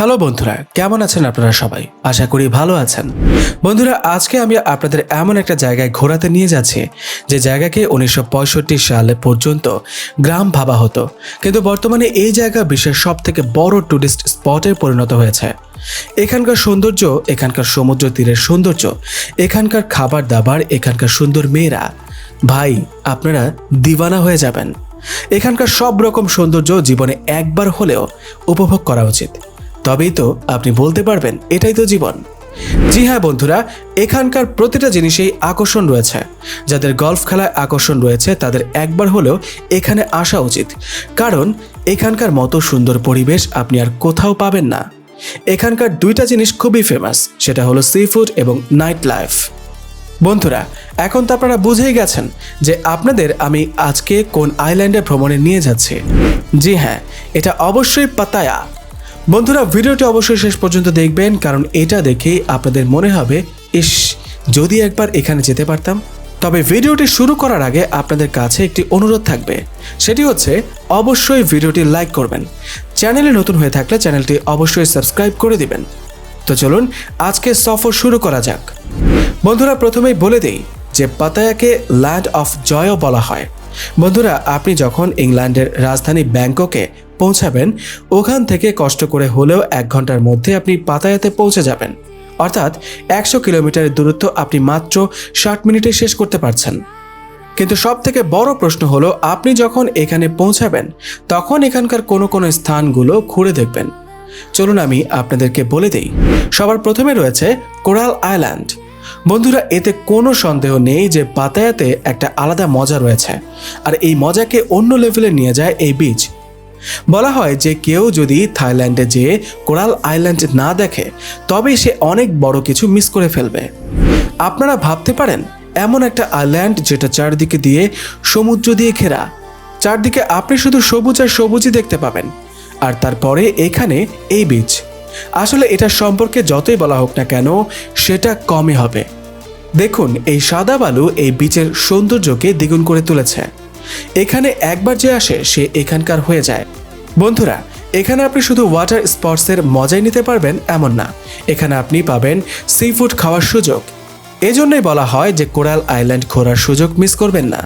Hello বন্ধুরা, কেমন আছেন আপনারা সবাই? আশা করি ভালো আছেন। বন্ধুরা, আজকে আমি আপনাদের এমন একটা জায়গায় ঘোরাতে নিয়ে যাচ্ছি, যে জায়গাকে উনিশশো পঁয়ষট্টি সালে পর্যন্ত গ্রাম ভাবা হতো। কিন্তু বর্তমানে এই জায়গা বিশ্বের সব থেকে বড় টুরিস্ট স্পটে পরিণত হয়েছে। এখানকার সৌন্দর্য, এখানকার সমুদ্র তীরের সৌন্দর্য, এখানকার খাবার দাবার, এখানকার সুন্দর মেয়েরা। ভাই, আপনারা দিওয়ানা হয়ে যাবেন। এখানকার সব রকম সৌন্দর্য জীবনে একবার হলেও উপভোগ করা উচিত। তবেই তো আপনি বলতে পারবেন, এটাই তো জীবন। জি হ্যাঁ বন্ধুরা, এখানকার প্রতিটা জিনিসেই আকর্ষণ রয়েছে। যাদের গলফ খেলায় আকর্ষণ রয়েছে, তাদের একবার হলেও এখানে আসা উচিত। কারণ এখানকার মতো সুন্দর পরিবেশ আপনি আর কোথাও পাবেন না। এখানকার দুইটা জিনিস খুবই ফেমাস সেটা হলো সি ফুড এবং নাইট লাইফ বন্ধুরা, এখন তো আপনারা বুঝেই গেছেন যে আপনাদের আমি আজকে কোন আইল্যান্ডে ভ্রমণে নিয়ে যাচ্ছি। জি হ্যাঁ এটা অবশ্যই পাতায়া বন্ধুরা, ভিডিওটি অবশ্যই শেষ পর্যন্ত দেখবেন, কারণ এটা দেখেই আপনাদের মনে হবে, ইস, যদি একবার এখানে যেতে পারতাম। তবে ভিডিওটি শুরু করার আগে আপনাদের কাছে একটি অনুরোধ থাকবে, সেটি হচ্ছে, অবশ্যই ভিডিওটি লাইক করবেন। চ্যানেলে নতুন হয়ে থাকলে চ্যানেলটি অবশ্যই সাবস্ক্রাইব করে দিবেন। তো চলুন, আজকে সফর শুরু করা যাক। বন্ধুরা, প্রথমেই বলে দেই যে পাতায়াকে ল্যান্ড অফ জয়ও বলা হয়। বন্ধুরা, আপনি যখন ইংল্যান্ডের রাজধানী ব্যাংককে পৌঁছাবেন, ওখান থেকে কষ্ট করে হলেও এক ঘণ্টার মধ্যে আপনি পাতায়াতে পৌঁছে যাবেন। অর্থাৎ একশো কিলোমিটারের দূরত্ব আপনি মাত্র ষাট মিনিটে শেষ করতে পারছেন। কিন্তু সব থেকে বড় প্রশ্ন হলো, আপনি যখন এখানে পৌঁছাবেন, তখন এখানকার কোনো কোনো স্থানগুলো ঘুরে দেখবেন। চলুন আমি আপনাদেরকে বলে দেই, সবার প্রথমে রয়েছে কোরাল আইল্যান্ড। বন্ধুরা, এতে কোনো সন্দেহ নেই যে পাতায়াতে একটা আলাদা মজা রয়েছে। আর এই মজাকে অন্য লেভেলে নিয়ে যায় এই বিচ। বলা হয় যে কেউ যদি থাইল্যান্ডে যেয়ে কোরাল আইল্যান্ড না দেখে তবে সে অনেক বড় কিছু মিস করে ফেলবে। আপনারা ভাবতে পারেন, এমন একটা আইল্যান্ড যেটা চারদিকে দিয়ে সমুদ্র দিয়ে ঘেরা। চারদিকে আপনি শুধু সবুজ আর সবুজই দেখতে পাবেন, আর তারপরে এখানে এই বিচ আসলে এটা সম্পর্কে যতই বলা হোক না কেন, সেটা কমই হবে। দেখুন, এই সাদা বালু এই বিচের সৌন্দর্যকে দ্বিগুণ করে তুলেছে। এখানে একবার যে আসে, সে এখানকার হয়ে যায়। বন্ধুরা, এখানে আপনি শুধু ওয়াটার স্পোর্টসের মজাই নিতে পারবেন এমন না। এখানে আপনি পাবেন সি ফুড খাওয়ার সুযোগ। এজন্যই বলা হয় যে কোরাল আইল্যান্ড ঘোরার সুযোগ মিস করবেন না।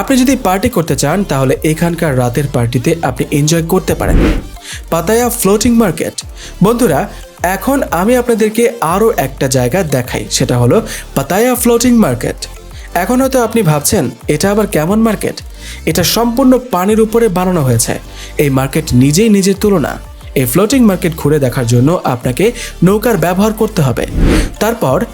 আপনি যদি পার্টি করতে চান, তাহলে এখানকার রাতের পার্টিতে আপনি এনজয় করতে পারেন। পাতায়া ফ্লোটিং মার্কেট বন্ধুরা, এখন আমি আপনাদেরকে আরও একটা জায়গা দেখাই, সেটা হলো পাতায়া ফ্লোটিং মার্কেট এখন হয়তো আপনি ভাবছেন, এটা আবার কেমন মার্কেট এটা সম্পূর্ণ পানির উপরে বানানো হয়েছে। এই মার্কেট নিজেই নিজের তুলনা। এই ফ্লোটিং মার্কেট ঘুরে দেখার জন্য আপনাকে নৌকার ব্যবহার করতে হবে। তারপর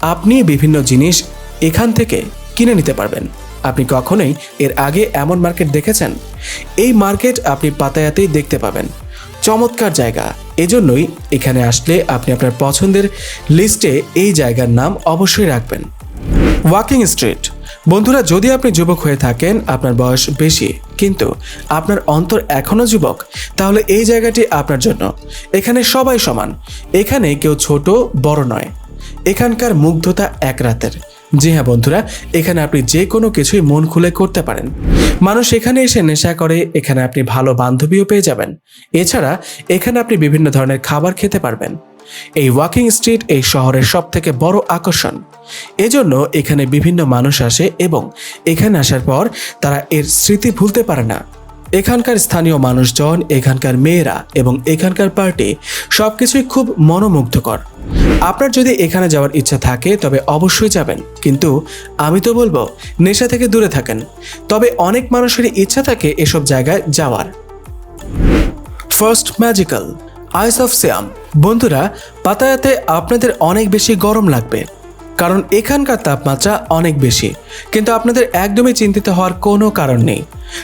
আপনি বিভিন্ন জিনিস এখান থেকে কিনে নিতে পারবেন। আপনি কখনোই এর আগে এমন মার্কেট দেখেছেন? এই মার্কেট আপনি পাতায়াতেই দেখতে পাবেন। চমৎকার জায়গা। এজন্যই এখানে আসলে আপনি আপনার পছন্দের লিস্টে এই জায়গার নাম অবশ্যই রাখবেন। Walking street. বন্ধুরা, যদি আপনি যুবক হয়ে থাকেন, আপনার বয়স বেশি, কিন্তু আপনার অন্তর এখনও যুবক, তাহলে এই জায়গাটি আপনার জন্য। এখানে সবাই সমান, এখানে কেউ ছোট, বড় নয়। এখানকার মুগ্ধতা এক রাতের। জি হ্যাঁ বন্ধুরা, এখানে আপনি যে কোনো কিছুই মন খুলে করতে পারেন। মানুষ এখানে এসে নেশা করে, এখানে আপনি ভালো বান্ধবীও পেয়ে যাবেন। এছাড়া, এখানে আপনি বিভিন্ন ধরনের খাবার খেতে পারবেন। এই ওয়াকিং স্ট্রিট এই শহরের সব থেকে বড় আকর্ষণ। এজন্য এখানে বিভিন্ন মানুষ আসে এবং এখানে আসার পর তারা এর স্মৃতি ভুলতে পারে না। এখানকার স্থানীয় মানুষজন, এখানকার মেয়েরা এবং এখানকার পার্টি সবকিছুই খুব মনোমুগ্ধকর। আপনার যদি এখানে যাওয়ার ইচ্ছা থাকে, তবে অবশ্যই যাবেন। কিন্তু আমি তো বলব, নেশা থেকে দূরে থাকেন। তবে অনেক মানুষেরই ইচ্ছা থাকে এসব জায়গায় যাওয়ার। First magical ice of Siam বন্ধুরা, পাতায়াতে আপনাদের অনেক বেশি গরম লাগবে। কারণ এখানকার তাপমাত্রা অনেক বেশি। কিন্তু আপনাদের একদমই চিন্তিত হওয়ার কোনো কারণ নেই।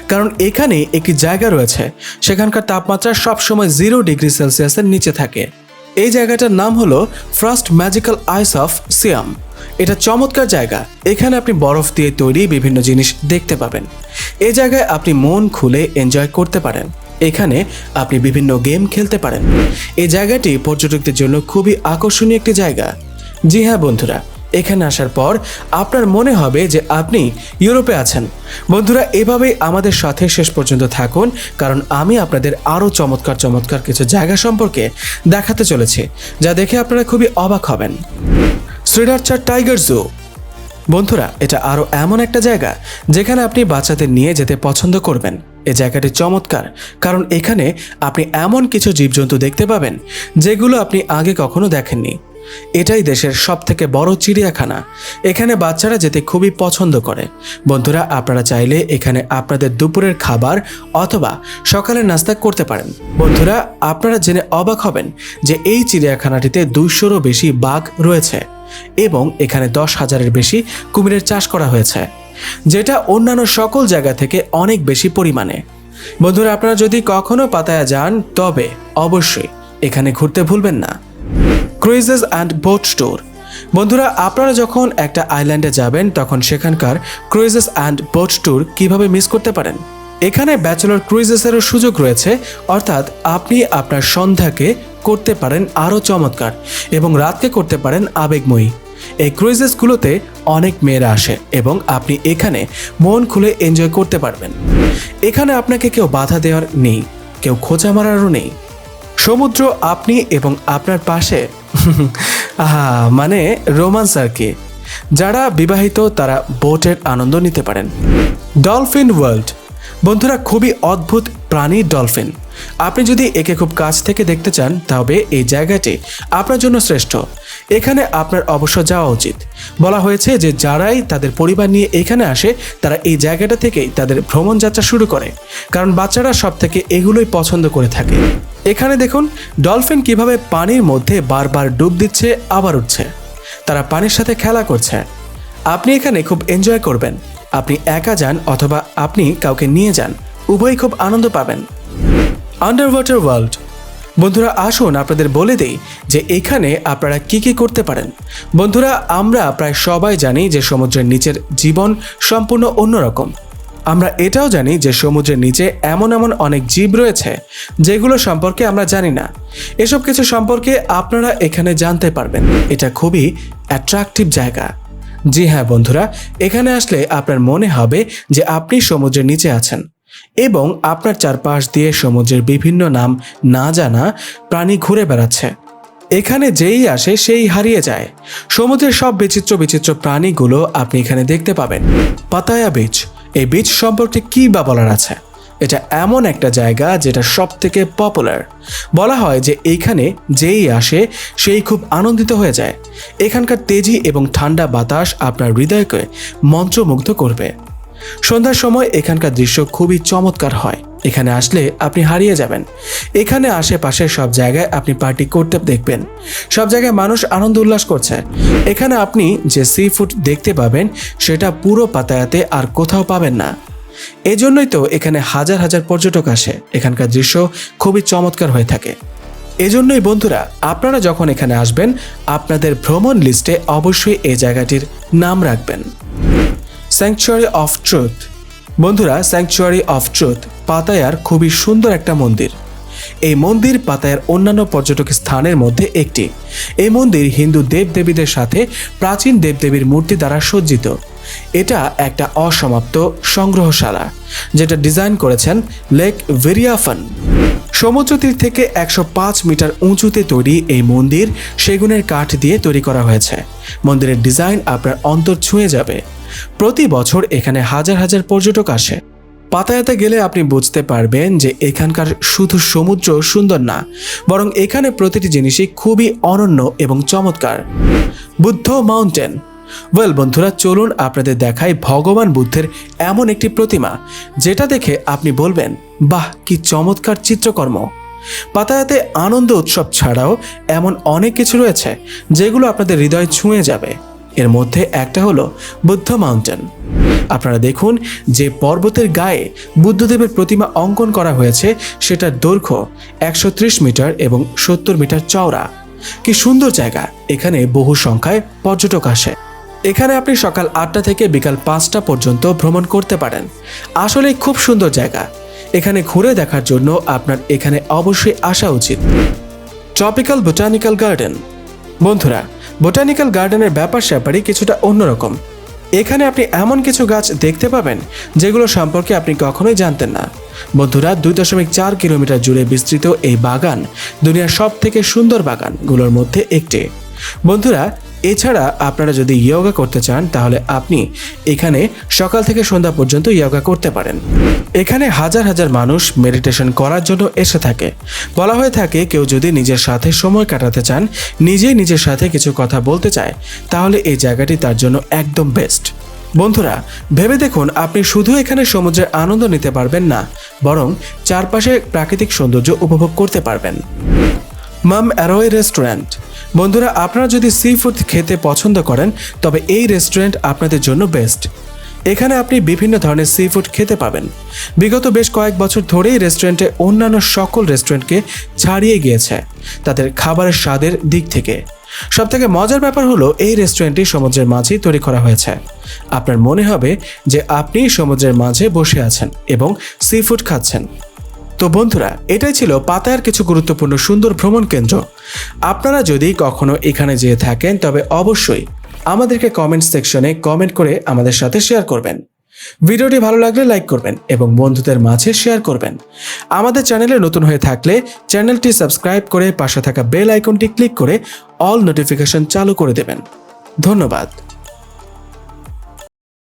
কারণ এখানে একটি জায়গা রয়েছে, সেখানকার তাপমাত্রা সবসময় জিরো ডিগ্রি সেলসিয়াসের নিচে থাকে। এই জায়গাটার নাম হলো first magical ice of Siam এটা চমৎকার জায়গা। এখানে আপনি বরফ দিয়ে তৈরি বিভিন্ন জিনিস দেখতে পাবেন। এই জায়গায় আপনি মন খুলে এনজয় করতে পারেন। এখানে আপনি বিভিন্ন গেম খেলতে পারেন। এই জায়গাটি পর্যটকদের জন্য খুবই আকর্ষণীয় একটি জায়গা। জি হ্যাঁ বন্ধুরা, এখানে আসার পর আপনার মনে হবে যে আপনি ইউরোপে আছেন। বন্ধুরা, এভাবেই আমাদের সাথে শেষ পর্যন্ত থাকুন, কারণ আমি আপনাদের আরও চমৎকার চমৎকার কিছু জায়গা সম্পর্কে দেখাতে চলেছি, যা দেখে আপনারা খুবই অবাক হবেন। Sriracha tiger zoo. বন্ধুরা, এটা আরও এমন একটা জায়গা যেখানে আপনি বাচ্চাদের নিয়ে যেতে পছন্দ করবেন। এই জায়গাটি চমৎকার, কারণ এখানে আপনি এমন কিছু জীবজন্তু দেখতে পাবেন, যেগুলো আপনি আগে কখনো দেখেননি। এটাই দেশের সব থেকে বড় চিড়িয়াখানা। এখানে বাচ্চারা যেতে খুবই পছন্দ করে। বন্ধুরা, আপনারা চাইলে এখানে আপনাদের দুপুরের খাবার অথবা সকালের নাস্তা করতে পারেন। বন্ধুরা, আপনারা জেনে অবাক হবেন যে এই চিড়িয়াখানাটিতে দুইশোরও বেশি বাঘ রয়েছে এবং এখানে দশ হাজারের বেশি কুমিরের চাষ করা হয়েছে। যেটা অন্যান্য সকল জায়গা থেকে অনেক বেশি পরিমাণে। বন্ধুরা, আপনারা যদি কখনো পাতায়া যান, তবে অবশ্যই এখানে ঘুরতে ভুলবেন না। ক্রুইজেস অ্যান্ড বোট স্টোর বন্ধুরা, আপনারা যখন একটা আইল্যান্ডে যাবেন, তখন সেখানকার ক্রুইজেস অ্যান্ড বোট ট্যুর কীভাবে মিস করতে পারেন? এখানে ব্যাচেলর ক্রুইজেসেরও সুযোগ রয়েছে, অর্থাৎ আপনি আপনার সন্ধ্যাকে করতে পারেন আরও চমৎকার এবং রাতকে করতে পারেন আবেগময়ী। এই ক্রুইজেসগুলোতে অনেক মেয়েরা আসে এবং আপনি এখানে মন খুলে এনজয় করতে পারবেন। এখানে আপনাকে কেউ বাধা দেওয়ার নেই, কেউ খোঁচা মারারও নেই। সমুদ্র, আপনি এবং আপনার পাশে আহা মানে রোমান্স আর কি। যারা বিবাহিত, তারা বোটের আনন্দ নিতে পারেন। Dolphin world. বন্ধুরা, খুবই অদ্ভুত প্রাণী ডলফিন। আপনি যদি একে খুব কাছ থেকে দেখতে চান, তবে এই জায়গাটি আপনার জন্য শ্রেষ্ঠ। এখানে আপনার অবশ্য যাওয়া উচিত। বলা হয়েছে যে যারাই তাদের পরিবার নিয়ে এখানে আসে, তারা এই জায়গাটা থেকেই তাদের ভ্রমণ যাত্রা শুরু করে। কারণ বাচ্চারা সব থেকে এগুলোই পছন্দ করে থাকে। এখানে দেখুন, ডলফিন কীভাবে পানির মধ্যে বারবার ডুব দিচ্ছে, আবার উঠছে তারা পানির সাথে খেলা করছে। আপনি এখানে খুব এনজয় করবেন। আপনি একা যান অথবা আপনি কাউকে নিয়ে যান। উভয়ই খুব আনন্দ পাবেন। আন্ডার ওয়াটার ওয়ার্ল্ড বন্ধুরা, আসুন আপনাদের বলে দেই যে এখানে আপনারা কি কি করতে পারেন। বন্ধুরা, আমরা প্রায় সবাই জানি যে সমুদ্রের নিচের জীবন সম্পূর্ণ অন্যরকম। আমরা এটাও জানি যে সমুদ্রের নিচে এমন এমন অনেক জীব রয়েছে যেগুলো সম্পর্কে আমরা জানি না। এসব কিছু সম্পর্কে আপনারা এখানে জানতে পারবেন। এটা খুবই অ্যাট্রাকটিভ জায়গা। জি হ্যাঁ বন্ধুরা, এখানে আসলে আপনার মনে হবে যে আপনি সমুদ্রের নিচে আছেন। এবং আপনার চারপাশ দিয়ে সমুদ্রের বিভিন্ন নাম না জানা প্রাণী ঘুরে বেড়াচ্ছে। এখানে যেই আসে সেই হারিয়ে যায়। সমুদ্রের সব বিচিত্র বিচিত্র প্রাণীগুলো আপনি এখানে দেখতে পাবেন। Pattaya beach. এই বিচ সম্পর্কে কী বা বলার আছে? এটা এমন একটা জায়গা যেটা সব থেকে পপুলার। বলা হয় যে এইখানে যেই আসে সেই খুব আনন্দিত হয়ে যায়। এখানকার তেজি এবং ঠান্ডা বাতাস আপনার হৃদয়কে মন্ত্রমুগ্ধ করবে। সন্ধ্যার সময় এখানকার দৃশ্য খুবই চমৎকার হয়। এখানে আসলে আপনি হারিয়ে যাবেন। এখানে আশেপাশে সব জায়গায় আপনি পার্টি করতে দেখবেন। সব জায়গায় মানুষ আনন্দ উল্লাস করছে। এখানে আপনি যে সি ফুড দেখতে পাবেন, সেটা পুরো পাতায়াতে আর কোথাও পাবেন না। এজন্যই তো এখানে হাজার হাজার পর্যটক আসে। এখানকার দৃশ্য খুবই চমৎকার হয়ে থাকে। এজন্যই বন্ধুরা, আপনারা যখন এখানে আসবেন, আপনাদের ভ্রমণ লিস্টে অবশ্যই এই জায়গাটির নাম রাখবেন। স্যাংচুয়ারি অফ ট্রুথ বন্ধুরা স্যাংচুয়ারি অফ ট্রুথ পাতায়ার খুবই সুন্দর একটা মন্দির। এই মন্দির পাতায়ার অন্যান্য পর্যটক স্থানের মধ্যে একটি। এই মন্দির হিন্দু দেবদেবীদের সাথে প্রাচীন দেবদেবীর মূর্তি দ্বারা সজ্জিত। এটা একটা অসমাপ্ত সংগ্রহশালা, যেটা ডিজাইন করেছেন লেক ভেরিয়াফান। সমুদ্র তীর থেকে একশো পাঁচ মিটার উঁচুতে তৈরি এই মন্দির সেগুনের কাঠ দিয়ে তৈরি করা হয়েছে। মন্দিরের ডিজাইন আপনার অন্তর ছুঁয়ে যাবে। প্রতি বছর এখানে হাজার হাজার পর্যটক আসে। পাতায়াতে গেলে আপনি বুঝতে পারবেন যে এখানকার শুধু সমুদ্র সুন্দর না, বরং এখানে প্রতিটি জিনিসই খুবই অনন্য এবং চমৎকার। বুদ্ধ মাউন্টেন ওয়েল বন্ধুরা, চলুন আপনাদের দেখাই ভগবান বুদ্ধের এমন একটি প্রতিমা, যেটা দেখে আপনি বলবেন, বাহ, কি চমৎকার চিত্রকর্ম! পাতায়াতে আনন্দ উৎসব ছাড়াও এমন অনেক কিছু রয়েছে, যেগুলো আপনাদের হৃদয় ছুঁয়ে যাবে। এর মধ্যে একটা হলো বুদ্ধ মাউন্টেন। আপনারা দেখুন যে পর্বতের গায়ে বুদ্ধদেবের প্রতিমা অঙ্কন করা হয়েছে সেটার দৈর্ঘ্য একশো ত্রিশ মিটার এবং সত্তর মিটার চওড়া। কি সুন্দর জায়গা! এখানে বহু সংখ্যায় পর্যটক আসে। এখানে আপনি সকাল আটটা থেকে বিকাল পাঁচটা পর্যন্ত ভ্রমণ করতে পারেন। আসলে খুব সুন্দর জায়গা। এখানে ঘুরে দেখার জন্য আপনার এখানে অবশ্যই আসা উচিত। ট্রপিক্যাল বোটানিক্যাল গার্ডেন বন্ধুরা বোটানিক্যাল গার্ডেনের ব্যাপার স্যাপারই কিছুটা অন্যরকম। এখানে আপনি এমন কিছু গাছ দেখতে পাবেন, যেগুলো সম্পর্কে আপনি কখনোই জানতেন না। বন্ধুরা, দুই দশমিক চার কিলোমিটার জুড়ে বিস্তৃত এই বাগান দুনিয়ার সব থেকে সুন্দর বাগানগুলোর মধ্যে একটি। বন্ধুরা এছাড়া আপনারা যদি ইয়োগা করতে চান, তাহলে আপনি এখানে সকাল থেকে সন্ধ্যা পর্যন্ত ইয়োগা করতে পারেন। এখানে হাজার হাজার মানুষ মেডিটেশন করার জন্য এসে থাকে। বলা হয়ে থাকে, কেউ যদি নিজের সাথে সময় কাটাতে চান, নিজেই নিজের সাথে কিছু কথা বলতে চায়, তাহলে এই জায়গাটি তার জন্য একদম বেস্ট বন্ধুরা, ভেবে দেখুন, আপনি শুধু এখানে সমুদ্রের আনন্দ নিতে পারবেন না, বরং চারপাশে প্রাকৃতিক সৌন্দর্য উপভোগ করতে পারবেন। Mum Aroi restaurant. বন্ধুরা, আপনারা যদি সি ফুড খেতে পছন্দ করেন, তবে এই রেস্টুরেন্ট আপনাদের জন্য বেস্ট এখানে আপনি বিভিন্ন ধরনের সি ফুড খেতে পাবেন। বিগত বেশ কয়েক বছর ধরেই রেস্টুরেন্টে অন্যান্য সকল রেস্টুরেন্টকে ছাড়িয়ে গিয়েছে, তাদের খাবারের স্বাদের দিক থেকে। সব থেকে মজার ব্যাপার হলো, এই রেস্টুরেন্টটি সমুদ্রের মাঝেই তৈরি করা হয়েছে। আপনার মনে হবে যে আপনি সমুদ্রের মাঝে বসে আছেন এবং সি ফুড খাচ্ছেন। তো বন্ধুরা, এটাই ছিল পাতায়ার কিছু গুরুত্বপূর্ণ সুন্দর ভ্রমণ কেন্দ্র। আপনারা যদি কখনো এখানে যেয়ে থাকেন, তবে অবশ্যই আমাদেরকে কমেন্ট সেকশনে কমেন্ট করে আমাদের সাথে শেয়ার করবেন। ভিডিওটি ভালো লাগলে লাইক করবেন এবং বন্ধুদের মাঝে শেয়ার করবেন। আমাদের চ্যানেলে নতুন হয়ে থাকলে চ্যানেলটি সাবস্ক্রাইব করে পাশে থাকা বেল আইকনটি ক্লিক করে অল নোটিফিকেশন চালু করে দেবেন। ধন্যবাদ।